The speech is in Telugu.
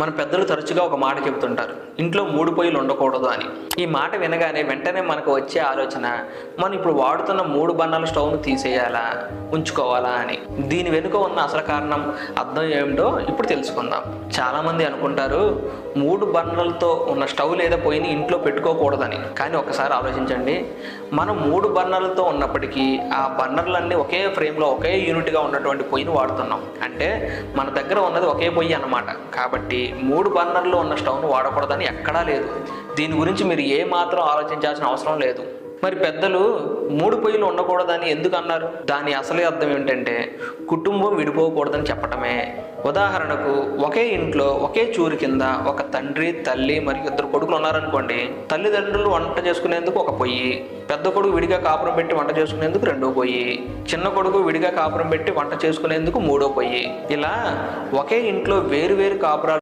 మన పెద్దలు తరచుగా ఒక మాట చెబుతుంటారు ఇంట్లో మూడు పొయ్యిలు ఉండకూడదు అని. ఈ మాట వినగానే వెంటనే మనకు వచ్చే ఆలోచన మనం ఇప్పుడు వాడుతున్న మూడు బన్నాల స్టవ్ను తీసేయాలా ఉంచుకోవాలా అని. దీని వెనుక ఉన్న అసలు కారణం అర్థం ఏమిటో ఇప్పుడు తెలుసుకుందాం. చాలామంది అనుకుంటారు మూడు బర్నర్లతో ఉన్న స్టవ్ లేదా పొయ్యిని ఇంట్లో పెట్టుకోకూడదని. కానీ ఒకసారి ఆలోచించండి మనం మూడు బర్నర్లతో ఉన్నప్పటికీ ఆ బర్నర్లన్నీ ఒకే ఫ్రేమ్లో ఒకే యూనిట్గా ఉన్నటువంటి పొయ్యిని వాడుతున్నాం. అంటే మన దగ్గర ఉన్నది ఒకే పొయ్యి అన్నమాట. కాబట్టి మూడు బర్నర్లు ఉన్న స్టవ్ను వాడకూడదని ఎక్కడా లేదు. దీని గురించి మీరు ఏ మాత్రం ఆలోచించాల్సిన అవసరం లేదు. మరి పెద్దలు మూడు పొయ్యిలు ఉండకూడదని ఎందుకు అన్నారు? దాని అసలు అర్థం ఏంటంటే కుటుంబం విడిపోకూడదని చెప్పటమే. ఉదాహరణకు ఒకే ఇంట్లో ఒకే చూరు కింద ఒక తండ్రి తల్లి మరియు ఇద్దరు కొడుకులు ఉన్నారనుకోండి తల్లిదండ్రులు వంట చేసుకునేందుకు ఒక పొయ్యి పెద్ద కొడుకు విడిగా కాపురం పెట్టి వంట చేసుకునేందుకు రెండో పొయ్యి చిన్న కొడుకు విడిగా కాపురం పెట్టి వంట చేసుకునేందుకు మూడో పొయ్యి. ఇలా ఒకే ఇంట్లో వేరు వేరు కాపురాలు